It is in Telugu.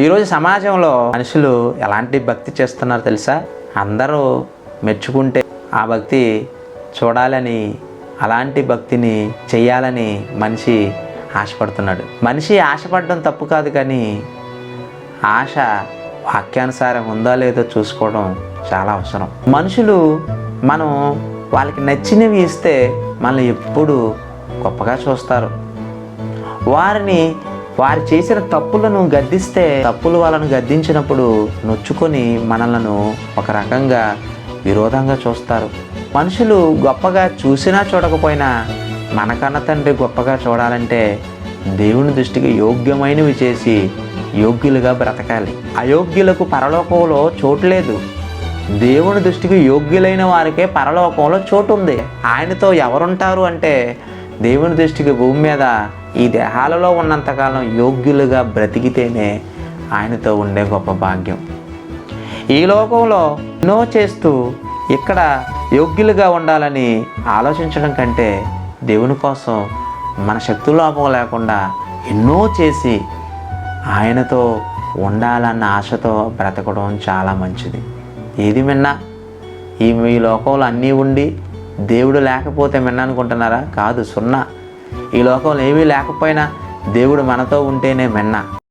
ఈరోజు సమాజంలో మనుషులు ఎలాంటి భక్తి చేస్తున్నారో తెలుసా? అందరూ మెచ్చుకుంటే ఆ భక్తి చూడాలని అలాంటి భక్తిని చేయాలని మనిషి ఆశపడుతున్నాడు. మనిషి ఆశపడడం తప్పు కాదు కానీ ఆశ వాక్యానుసారం ఉందో లేదో చూసుకోవడం చాలా అవసరం. మనుషులు మనం వాళ్ళకి నచ్చినవి ఇస్తే మనల్ని ఎప్పుడు గొప్పగా చూస్తారు. వారిని వారు చేసిన తప్పులను గద్దిస్తే తప్పులు వాళ్ళను గద్దించినప్పుడు నొచ్చుకొని మనలను ఒక రకంగా విరోధంగా చూస్తారు. మనుషులు గొప్పగా చూసినా చూడకపోయినా మనకన్న తండ్రి గొప్పగా చూడాలంటే దేవుని దృష్టికి యోగ్యమైనవి చేసి యోగ్యులుగా బ్రతకాలి. అయోగ్యులకు పరలోకంలో చోటు లేదు. దేవుని దృష్టికి యోగ్యులైన వారికే పరలోకంలో చోటు ఉంది. ఆయనతో ఎవరుంటారు అంటే దేవుని దృష్టికి భూమి మీద ఈ దేహాలలో ఉన్నంతకాలం యోగ్యులుగా బ్రతికితేనే ఆయనతో ఉండే గొప్ప భాగ్యం. ఈ లోకంలో ఎన్నో చేస్తూ ఇక్కడ యోగ్యులుగా ఉండాలని ఆలోచించడం కంటే దేవుని కోసం మన శక్తులోపం లేకుండా ఎన్నో చేసి ఆయనతో ఉండాలన్న ఆశతో బ్రతకడం చాలా మంచిది. ఏది విన్నా ఈ లోకంలో అన్నీ ఉండి దేవుడు లేకపోతే మిన్న అనుకుంటున్నారా కాదు సున్నా. ఈ లోకంలో ఏమీ లేకపోయినా దేవుడు మనతో ఉంటేనే మిన్న.